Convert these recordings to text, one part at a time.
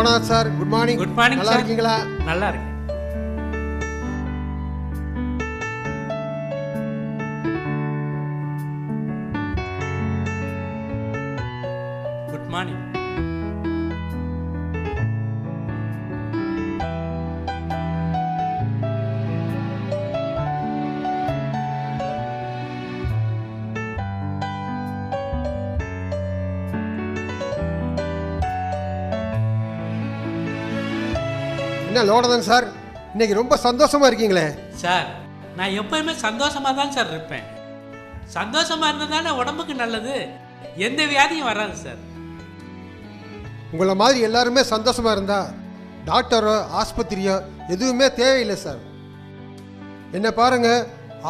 லோனாத் sir good morning. Good morning நல்லா இருக்கீங்களா? நல்லா இருக்கு லோனதன் சார் இன்னைக்கு ரொம்ப சந்தோஷமா இருக்கீங்களே. சார் நான் எப்பயுமே சந்தோஷமா தான் சார் இருப்பேன். சந்தோஷமா இருந்தால் உடம்புக்கு நல்லது. எந்த வியாதியும் வராது சார். உங்களை மாதிரி எல்லாருமே சந்தோஷமா இருந்தா டாக்டரோ ஆஸ்பத்திரியோ எதுவுமே தேவையில்லை சார். என்ன பாருங்க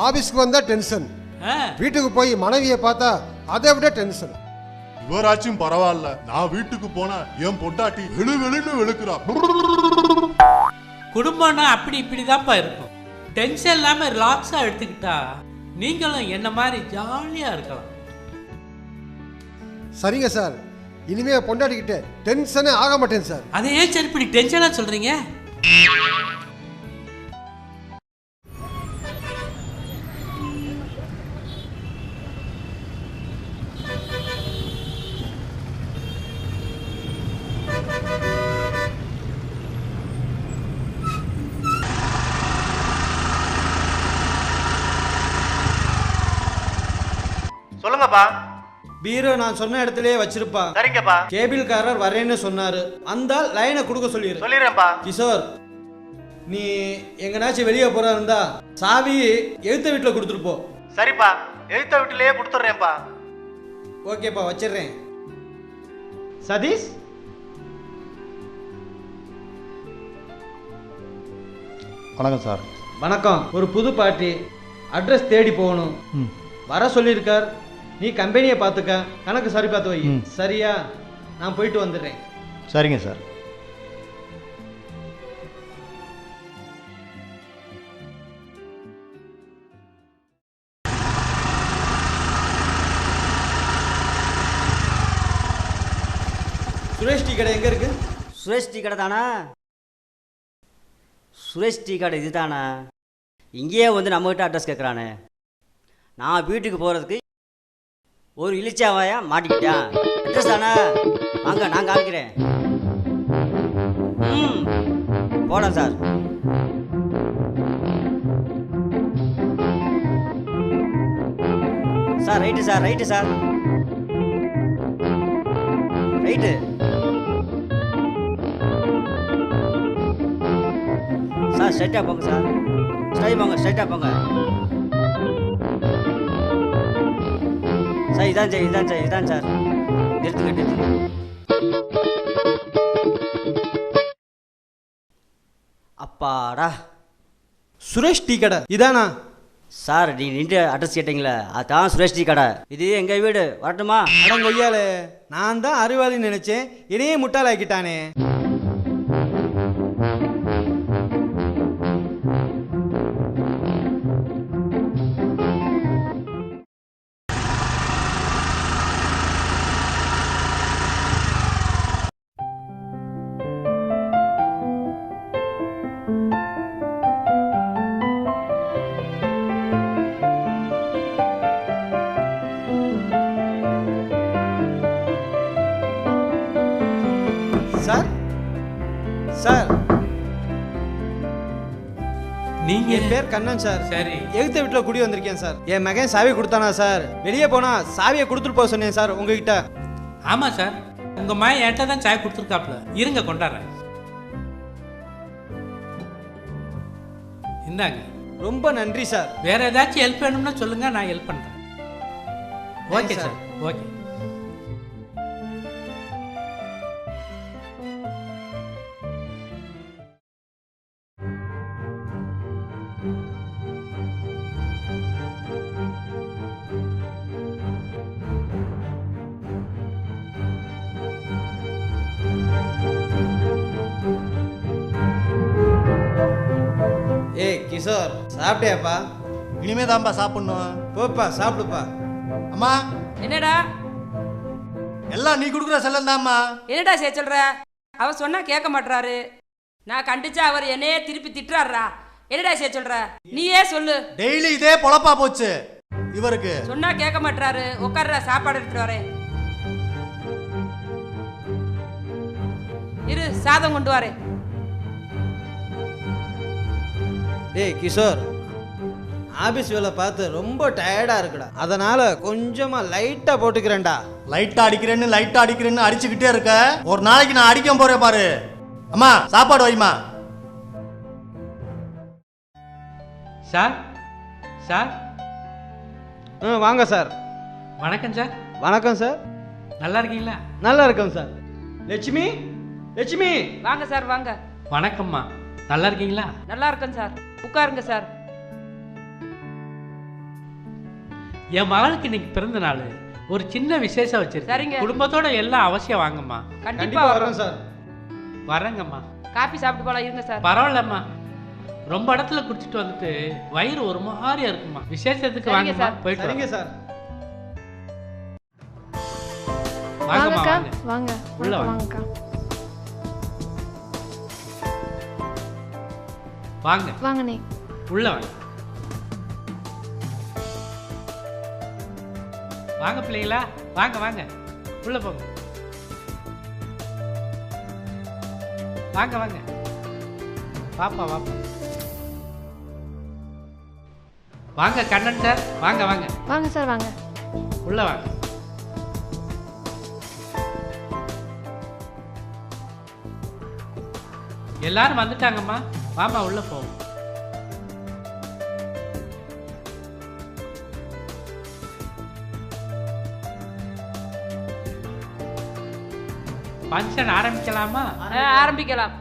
ஆபீஸ்க்கு வந்தா டென்ஷன். வீட்டுக்கு போய் மனைவியை பார்த்தா அதை விட டென்ஷன். இவராச்சும் பரவாயில்ல. நான் வீட்டுக்கு போனா என் பொண்டாட்டி வெளு வெளுன்னு வெளுக்குறா. குடும்பம்னா அப்படி இப்படி தான்ப்பா இருக்கும் டென்ஷன் இல்லாமல் ரிலாக்ஸாக எடுத்துக்கிட்டா நீங்களும் என்ன மாதிரி ஜாலியாக இருக்கலாம். சரிங்க சார். இனிமே பொண்டாடிக்கிட்டு டென்ஷனே ஆக மாட்டேன் சார். அதை ஏன் சார் இப்படி டென்ஷனாக சொல்கிறீங்க சொல்லுங்கப்பா பீரோ நான் சொன்ன இடத்துலயே வச்சிருப்பா. சரிங்கப்பா. கேபிள்காரர் வரேன்னு சொன்னாரு. அந்த லைனை கொடுக்க சொல்லிடு சொல்லிடுறேன்ப்பா. கிஷோர் நீ எங்கனாச்சும் வெளியே போறா இருந்தா சாவி எழுத்த வீட்டில் கொடுத்துட்டு போ. சரிப்பா. எழுத்த வீட்டிலேயே கொடுத்துட்றேன்ப்பா. ஓகேப்பா வச்சிடுறேன். சதீஷ்? வணக்கம் சார். வணக்கம். ஒரு புது பார்ட்டி அட்ரஸ் தேடி போகணும். வர சொல்லியிருக்கார். நீ கம்பெனியை பார்த்துக்க கணக்கு சரி பார்த்து வை. சரியா? நான் போயிட்டு வந்துடுறேன். சரிங்க சார். சுரேஷ் டீ கடை எங்க இருக்கு? சுரேஷ் டீ கடை தானா? சுரேஷ் டீ கடை இது தானா இங்கேயே வந்து நம்மகிட்ட அட்ரஸ் கேட்குறானே நான் வீட்டுக்கு போகிறதுக்கு ஒரு இளிச்சாவாயா? மாட்டிக்கிட்டான் அட்ரஸ் தானே வாங்க நான் காமிக்கிறேன். ம் போடேன் sir. Sir right sir right sir. Right. Sir ஸ்ட்ரைட்டாக போங்க சார். ஸ்ட்ரைட் போங்க ஸ்ட்ரைட்டாக போங்க. சார் இதான் சார் இதான் சார் இதான் சார். நிறுத்துங்க நிறுத்துங்க. அப்பாடா. சுரேஷ் டீ கடை இதானா? சார் நீ நின்று அட்ரஸ் கேட்டீங்களே அதான் சுரேஷ்டி கடை. இது எங்கள் வீடு வரட்டுமா? அடங்கொய்யாலே நான் தான் அறிவாளின்னு நினைச்சேன் இதையே முட்டாளாக்கிட்டானே. கண்ணன் சார். சரி. எகுத்த வீட்டில் குடி வந்திருக்கேன் சார். என் மகன் சாவி கொடுத்தானா சார்? வெளியே போனா சாவியை கொடுத்துட்டு போக சொன்னேன் சார் உங்ககிட்ட. ஆமா சார். உங்க மகன் என்கிட்ட தான் சாய் கொடுத்துருக்காப்ல இருங்க கொண்டாடுறேன். இந்தாங்க. ரொம்ப நன்றி சார். வேற ஏதாச்சும் ஹெல்ப் வேணும்னா சொல்லுங்க நான் ஹெல்ப் பண்றேன். Okay sir. ஓகே சாப்பிட்டியாப்பா? இனிமே தான்ப்பா சாப்பிடணும். போப்பா சாப்பிடுப்பா. அம்மா என்னடா? எல்லாம் நீ கொடுக்குற செல்லம் தான்மா என்னடா செய்ய சொல்ற? அவர் சொன்னா கேட்க மாட்றாரு. நான் கண்டிச்சா அவர் என்னையே திருப்பி திட்டுறாருடா. என்னடா செய்ய சொல்ற? நீயே சொல்லு. டெய்லி இதே பொழப்பா போச்சு. இவருக்கு. சொன்னா கேட்க மாட்றாரு. உட்கார்ற சாப்பாடு எடுத்துட்டு வரேன். இரு சாதம் கொண்டு வரேன். டேய் கிஷோர். ஆபீஸ் வேலை பார்த்து ரொம்ப டயர்டா இருக்குடா. அதனால கொஞ்சமா லைட்டா போட்டுக்கிறேன்டா. லைட்டா அடிக்கிறேன்னு லைட்டா அடிக்கிறேன்னு அடிச்சுக்கிட்டே இருக்க. ஒரு நாளைக்கு நான் அடிக்க போறேன் பாரு. அம்மா சாப்பாடு வைமா சார் சார். ம் வாங்க சார். வணக்கம் சார். வணக்கம் சார். நல்லா இருக்கீங்களா? நல்லா இருக்கேன் சார். லட்சுமி லட்சுமி. வாங்க சார் வாங்க. வணக்கம்மா. நல்லா இருக்கீங்களா? நல்லா இருக்கேன் சார். உட்காருங்க சார். என் மகளுக்கு இன்னைக்கு பிறந்த நாள். ஒரு சின்ன விசேஷம் வச்சிருக்கேன். சரிங்க. குடும்பத்தோட எல்லாம் அவசியம் வாங்கம்மா. கண்டிப்பா வரோம். சார். வரேங்கம்மா. காபி சாப்பிட்டு போலாம் இருங்க சார். பரவாயில்லம்மா. ரொம்ப இடத்துல குடிச்சிட்டு வந்துட்டு வயிறு ஒரு மாதிரியா இருக்குமா விசேஷத்துக்கு சரிங்க வாங்கம்மா. சார். போயிட்டு சரிங்க வாங்க. சார். வாங்கம்மா வாங்கக்கா வாங்க. வாங்க. உள்ள வணக்கம், வாங்க. வாங்கக்கா. வாங்க. வாங்கண்ணே உள்ள வாங்க. வாங்க பிள்ளைங்களா வாங்க வாங்க. உள்ள போங்க. வாங்க வாங்க. வாப்பா வாப்பா. வாங்க கண்ணன் சார் வாங்க வாங்க. வாங்க சார் வாங்க. உள்ள வாங்க. எல்லாரும் வந்துட்டாங்கம்மா. வாமா உள்ள போவோம். ஃபங்க்ஷன் ஆரம்பிக்கலாமா? ஆரம்பிக்கலாம்.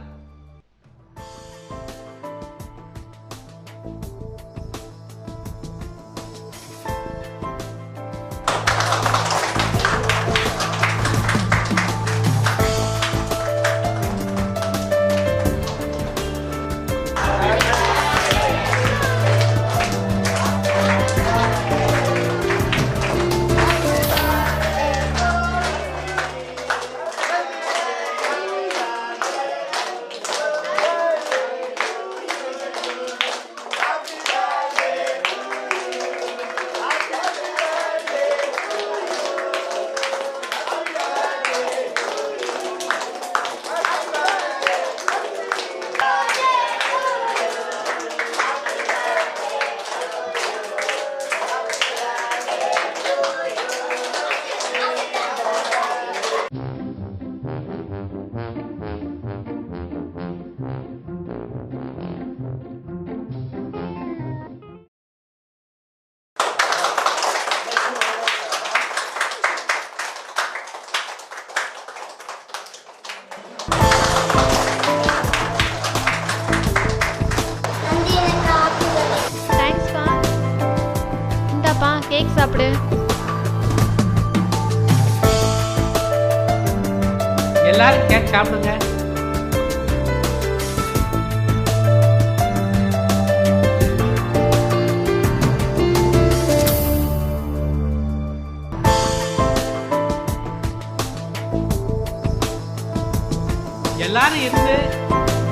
எல்லாரும் இருந்து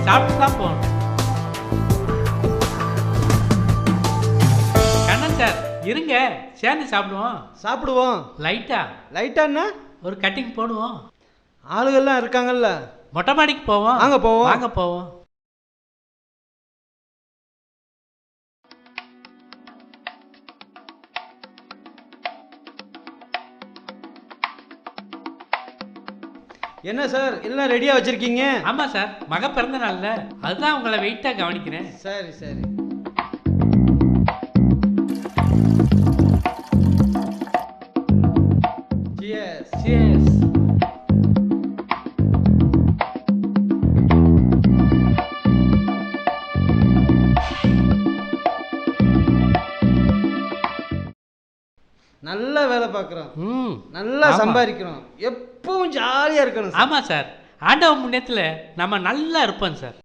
சாப்பிட்டு தான் போகணும். கண்ணன் சார் இருங்க சேர்ந்து சாப்பிடுவோம். சாப்பிடுவோம். லைட்டா லைட்டாண்ணா ஒரு கட்டிங் போடுவோம். ஆளுகள்லாம் இருக்காங்கல்ல. மொட்டை மாடிக்கு போவோம். வாங்க போவோம். வாங்க போவோம். என்ன சார்? எல்லாம் ரெடியா வச்சிருக்கீங்க? ஆமா சார். மக பிறந்த நாள்ல. அதுதான் உங்களை வெயிட்டா கவனிக்கிறேன். சரி சரி. நல்ல வேலை பார்க்குறோம். ம். நல்லா. சம்பாதிக்கிறோம். எப்பவும் ஜாலியா இருக்கணும் சார். ஆமா சார். ஆண்டவ முன்னேத்துல நம்ம நல்லா இருப்போம் சார்.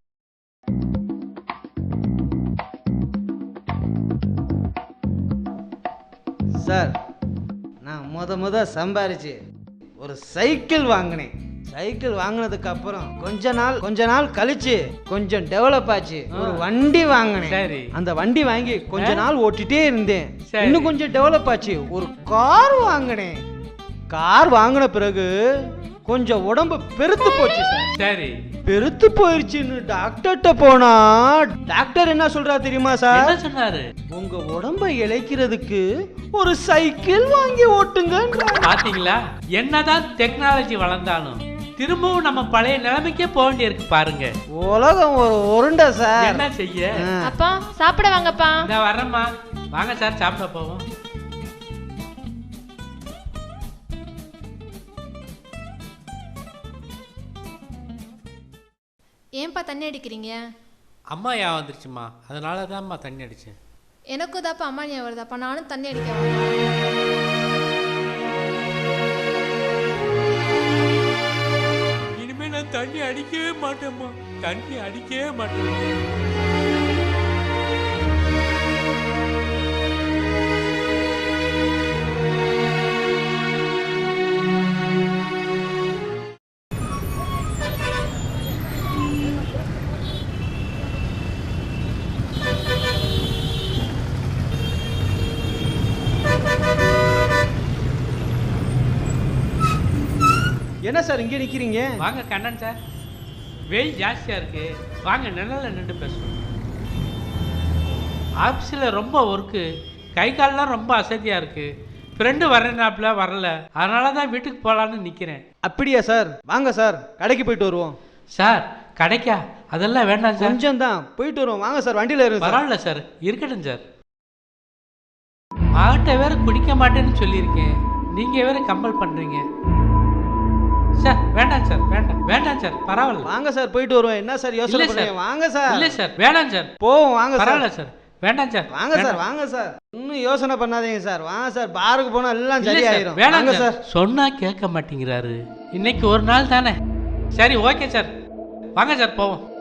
சார் நான் முத முத சம்பாரிச்சு ஒரு சைக்கிள் வாங்கினேன். சைக்கிள் வாங்கினதுக்கு அப்புறம் கொஞ்ச நாள் கொஞ்ச நாள் கழிச்சு கொஞ்சம் டெவலப் ஆச்சு. ஒரு வண்டி வாங்கினேன். சரி. அந்த வண்டி வாங்கி கொஞ்ச நாள் ஓட்டிட்டே இருந்தேன். இன்னும் கொஞ்சம் டெவலப் ஆச்சு. ஒரு கார் வாங்கினேன். கார் வாங்கின பிறகு கொஞ்சம் உடம்பு பெருத்து போச்சு சார். சரி. பெருத்து போயிருச்சுன்னு டாக்டர்கிட்ட போனா டாக்டர் என்ன சொல்றா தெரியுமா சார்? என்ன சொன்னாரு? உங்க உடம்ப இழைக்கிறதுக்கு ஒரு சைக்கிள் வாங்கி ஓட்டுங்க பாத்தீங்களா? என்னதான் டெக்னாலஜி வளர்ந்தாலும் திரும்பவும் நம்ம பழைய நிலைமைக்கே போக வேண்டியிருக்கு பாருங்க. உலகம் ஒரு உருண்டை சார். என்ன செய்ய. அப்பா சாப்பிட வாங்கப்பா. இந்த வரேம்மா வாங்க சார் சாப்பிட போவோம். ஏன்பா தண்ணி அடிக்கிறீங்க? அம்மா யா வந்துருச்சுமா அதனால தான்மா தண்ணி அடிச்சேன். எனக்கும் தாப்பா அம்மா ஞாபகம் வருதாப்பா நானும் தண்ணி அடிக்க வரேன் இனிமே நான் தண்ணி அடிக்கவே மாட்டேம்மா. தண்ணி அடிக்கவே மாட்டேன் என்ன சார் இங்கே நிக்கிறீங்க? வாங்க கண்ணன் சார். வெயில் ஜாஸ்தியா இருக்கு. வாங்க நிழல்ல நின்று பேசுவோம். ஆஃபீஸில் ரொம்ப ஒர்க்கு கை கால்லாம் ரொம்ப அசதியாக இருக்கு. ஃப்ரெண்டு வரேனாப்புல வரல. அதனால தான் வீட்டுக்கு போகலான்னு நிற்கிறேன் அப்படியா சார்? வாங்க சார். கடைக்கு போயிட்டு வருவோம். சார் கடைக்கா? அதெல்லாம் வேண்டாம் சார். கொஞ்சம் தான் போயிட்டு வருவோம். வாங்க சார் வண்டியில இருங்க சார். பரவாயில்ல சார். இருக்கட்டும் சார். மகட்ட வேற குடிக்க மாட்டேன்னு சொல்லியிருக்கேன். நீங்கள் வேற கம்பல் பண்ணுறீங்க சார் வேண்டாம் சார் வேண்டாம் வேண்டாம் சார் பரவாயில்ல. வாங்க சார் போயிட்டு வருவோம். என்ன சார் யோசனை சார். பண்ணுங்க? வாங்க சார். இல்லை சார் வேண்டாம் சார். போவோம் வாங்க சார். பரவாயில்ல சார். வேண்டாம் சார். வாங்க சார். வாங்க சார். இன்னும் யோசனை பண்ணாதீங்க சார். வாங்க சார் பாருக்கு போனா எல்லாம் சரியாயிரும் சார். சார். சொன்னா கேட்க மாட்டேங்கிறாரு. இன்னைக்கு ஒரு நாள் தானே. சரி ஓகே சார். வாங்க சார் போவோம்.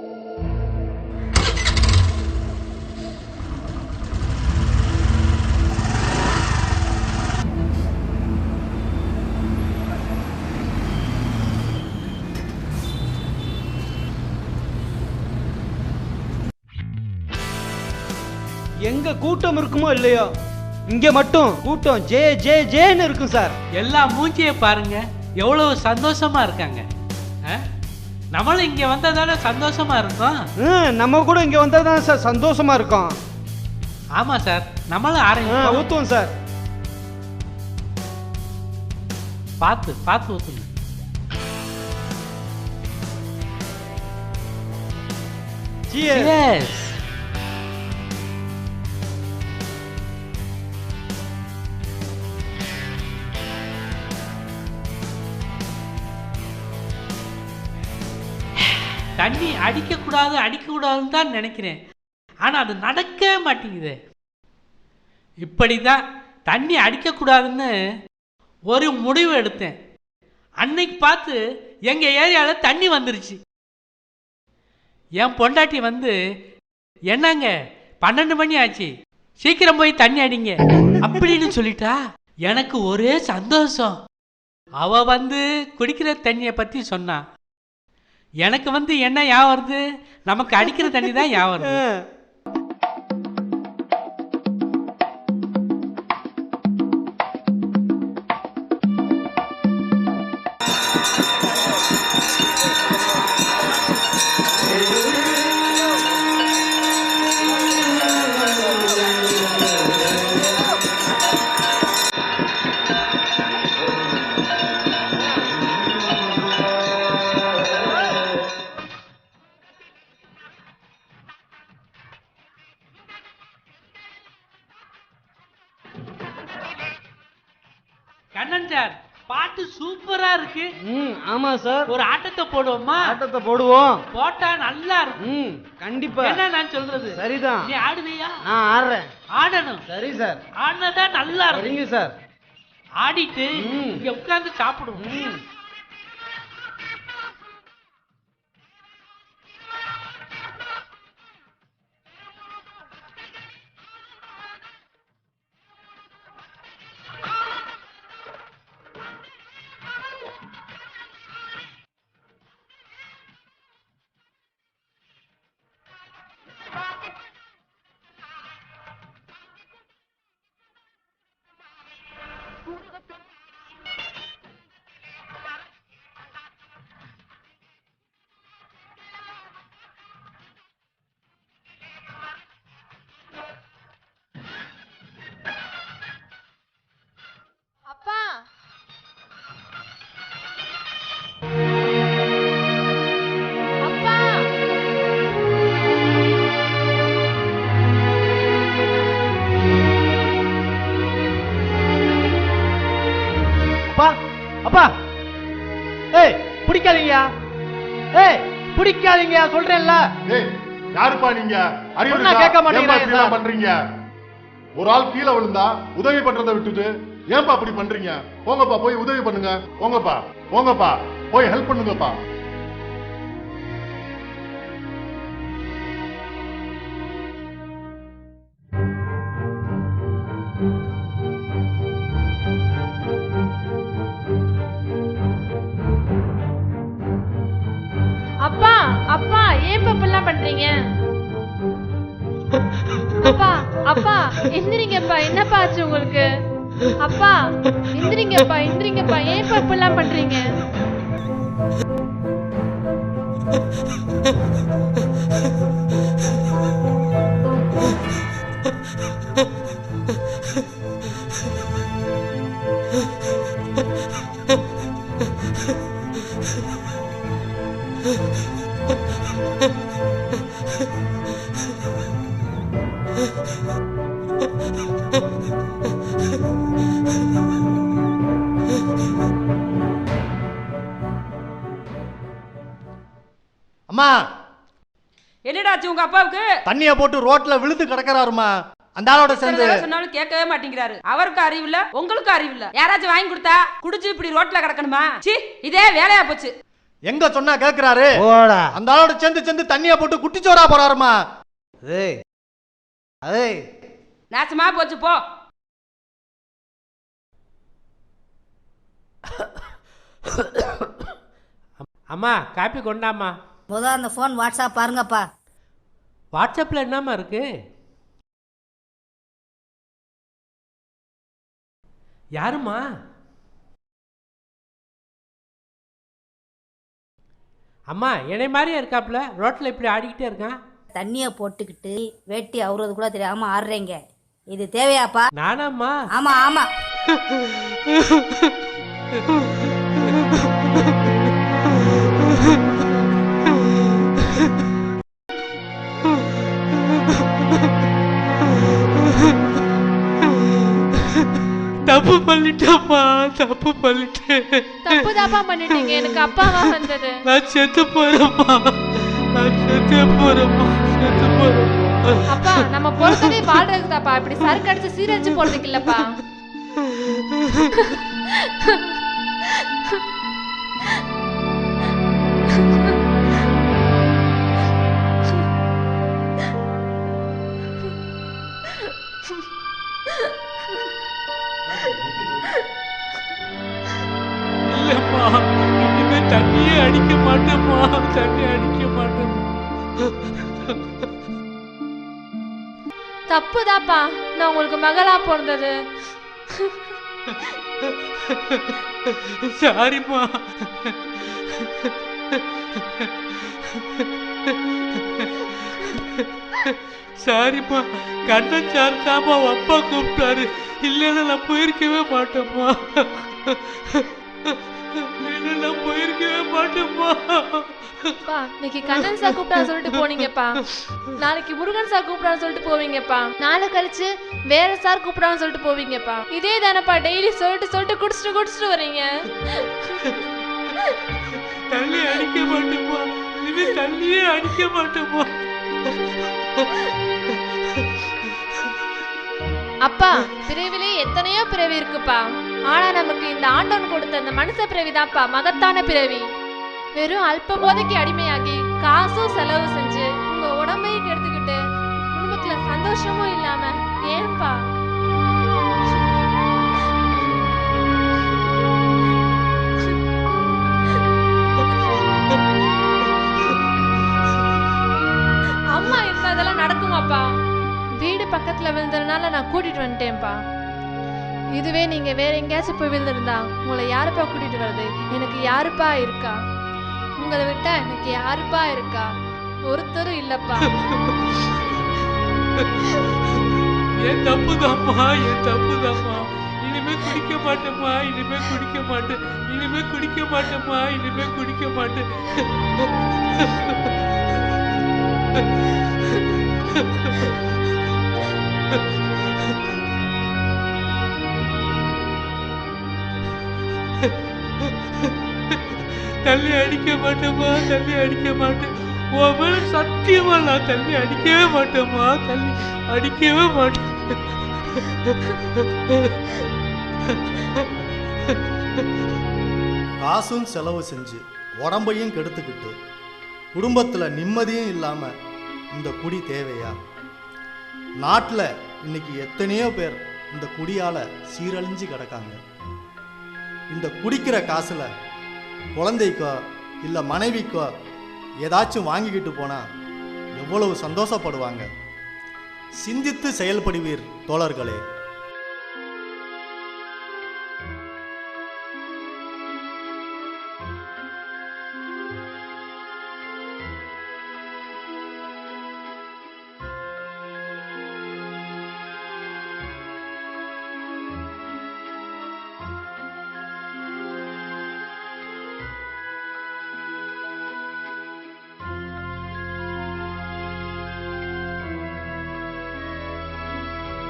எங்க கூட்டம் இருக்குமோ இல்லையோ? இங்க மட்டும் கூட்டம். ஜே ஜே ஜேன்னு இருக்கும் சார். எல்லா மூஞ்சியை பாருங்க. எவ்வளவு சந்தோஷமா இருக்காங்க? நம்மளும் இங்க வந்ததால சந்தோஷமா இருக்கோம். ம், நம்ம கூட இங்க வந்தா தான் சார் சந்தோஷமா இருக்கும். ஆமா சார். நம்மளும் ஆரம்பிப்போம் ஊத்துவோம் சார். பார்த்து பார்த்து ஊத்துங்க. Cheers. Yes. தண்ணி அடிக்கக்கூடாது அடிக்கக்கூடாதுன்னு தான் நினைக்கிறேன். ஆனால் அது நடக்கவே மாட்டேங்குது. இப்படி தான் தண்ணி அடிக்கக்கூடாதுன்னு ஒரு முடிவு எடுத்தேன். அன்னைக்கு பார்த்து எங்கள் ஏரியாவில் தண்ணி வந்துருச்சு. என் பொண்டாட்டி வந்து என்னங்க பன்னெண்டு மணி ஆச்சு சீக்கிரம் போய் தண்ணி அடிங்க. அப்படின்னு சொல்லிட்டா எனக்கு ஒரே சந்தோஷம். அவ வந்து குடிக்கிற தண்ணியை பற்றி சொன்னான் எனக்கு வந்து என்ன ஞாபகம் வருது? நமக்கு அடிக்கிற தண்ணி தான் ஞாபகம் வருது போடுவோமா ஆட்டத்தை போடுவோம். போட்டா நல்லா இருக்கும். ம் கண்டிப்பா. என்ன நான் சொல்றது? சரிதான். நீ ஆடுவியா? நான் ஆடுறேன். ஆடணும். சரி சார். ஆடினதான் நல்லா இருக்கும். சரிங்க சார். ஆடிட்டு. இங்க உட்கார்ந்து சாப்பிடுவோம். பிடிக்காதீங்கயா சொல்றேன்ல. யாருப்பா நீங்க? அறிவு? கேட்க சார். பண்றீங்க? ஒரு ஆள் கீழே விழுந்தா உதவி பண்றதை விட்டுட்டு ஏன்பா அப்படி பண்றீங்க? போங்கப்பா போய் உதவி பண்ணுங்க. போங்கப்பா போங்கப்பா. போய் ஹெல்ப் பண்ணுங்கப்பா. அப்பா என்னப்பா ஆச்சு உங்களுக்கு? அப்பா எந்திரிங்கப்பா எந்திரிங்கப்பா ஏன்ப்பா இப்ப இப்படிலாம் பண்றீங்க? அம்மா! என்னடாச்சு உங்க அப்பாவுக்கு? தண்ணிய போட்டு ரோட்ல விழுந்து கிடக்குறாருமா? அந்த ஆளோட சேர்ந்து. சொன்னாலும் கேட்கவே மாட்டேங்கிறாரு. அவருக்கு அறிவு இல்ல உங்களுக்கு அறிவு இல்ல யாராச்சும் வாங்கி கொடுத்தா குடிச்சு இப்படி ரோட்ல கிடக்கணுமா? சி இதே வேலையா போச்சு. எங்க சொன்னா கேக்குறாரு? போடா. அந்த ஆளோட சேர்ந்து சேர்ந்து தண்ணிய போட்டு குட்டிச்சோரா போறாருமா? ஏய் ஏய் நாசமா போச்சு போ. அம்மா காப்பி கொண்டாம்மா. முத அந்த ஃபோன் வாட்ஸ்அப் பாருங்கப்பா. வாட்ஸ்அப்பில் என்னம்மா இருக்கு? யாரும்மா? அம்மா என்னை மாதிரியே இருக்காப்புல? ரோட்டில் இப்படி ஆடிக்கிட்டே இருக்கான்? தண்ணியை போட்டுக்கிட்டு வேட்டி அவுறது கூட தெரியாம ஆடுறீங்க. இது தேவையாப்பா? நானாம்மா. ஆமா ஆமா. தப்பு பண்ணிட்டேம்மா தப்பு பண்ணிட்டேன். தப்பு தாப்பா பண்ணிட்டீங்க. எனக்கு அப்பாவா வந்தது. நான் செத்து போறேம்மா. நான் செத்து போறேம்மா. செத்து போறேன் அப்பா நம்ம பொறுத்ததே வாழ்றதுக்கு தாப்பா இப்படி சரக்கு அடிச்சு சீரழிச்சு போறதுக்கு இல்லப்பா. இனிமே தண்ணியே அடிக்க மாட்டேம்மா. தண்ணி அடிக்க மாட்டேம்மா. தப்புதாப்பா. நான் உங்களுக்கு மகளா பிறந்தது. சாரிம்மா. சாரிம்மா கண்ணன் சார் தாம்மா அப்பா கூப்பிட்டாரு. இல்லைன்னா நான் போயிருக்கவே மாட்டேம்மா. இல்லைன்னா நான் போயிருக்கவே மாட்டேம்மா. அப்பா இன்னைக்கு கண்ணன் சார் கூப்பிட்டான்னு சொல்லிட்டு போனீங்கப்பா. நாளைக்கு முருகன் சார் கூப்பிடான்னு சொல்லிட்டு போவீங்கப்பா. நாளை கழிச்சு வேற சார் கூப்பிடான்னு சொல்லிட்டு போவீங்கப்பா. இதே தானப்பா டெய்லி சொல்லிட்டு சொல்லிட்டு குடிச்சிட்டு குடிச்சிட்டு வரீங்க. தள்ளி அடிக்க மாட்டேம்மா. இனிமே தள்ளியே அடிக்க மாட்டேம்மா. அப்பா பிறவிலே எத்தனையோ பிறவி இருக்குப்பா. ஆனா நமக்கு இந்த ஆண்டவன் கொடுத்த அந்த மனுஷ பிறவி தான்ப்பா மகத்தான பிறவி. வெறும் அல்ப போதைக்கு அடிமையாகி காசும் செலவு செஞ்சு உங்க உடம்பையும் கெடுத்துக்கிட்டு குடும்பத்துல சந்தோஷமும் இல்லாம ஏன்பா? அம்மா இருந்தா அதெல்லாம் நடக்குமாப்பா? வீடு பக்கத்துல விழுந்ததுனால நான் கூட்டிட்டு வந்துட்டேன்ப்பா. இதுவே நீங்க வேற எங்கேயாச்சும் போய் விழுந்திருந்தா உங்களை யாருப்பா கூட்டிட்டு வர்றது? எனக்கு யாருப்பா இருக்கா? உங்களை விட்டா எனக்கு யாருப்பா இருக்கா? ஒருத்தரும் இல்லப்பா. என் தப்புதாம்மா என் தப்புதாம்மா இனிமே குடிக்க மாட்டேம்மா இனிமே குடிக்க மாட்டேன் இனிமே குடிக்க மாட்டேம்மா இனிமே குடிக்க மாட்டேன் தள்ளி அடிக்க மாட்டேம்மா தள்ளி அடிக்க மாட்டேன். உன் மேல சத்தியமா நான் தள்ளி அடிக்கவே மாட்டேம்மா தள்ளி அடிக்கவே மாட்டேன். காசும் செலவு செஞ்சு உடம்பையும் கெடுத்துக்கிட்டு குடும்பத்தில் நிம்மதியும் இல்லாமல் இந்த குடி தேவையா? நாட்டில் இன்னைக்கு எத்தனையோ பேர் இந்த குடியால் சீரழிஞ்சு கிடக்காங்க. இந்த குடிக்கிற காசில் குழந்தைக்கோ இல்லை மனைவிக்கோ ஏதாச்சும் வாங்கிக்கிட்டு போனால் எவ்வளவு சந்தோஷப்படுவாங்க. சிந்தித்து செயல்படுவீர் தோழர்களே.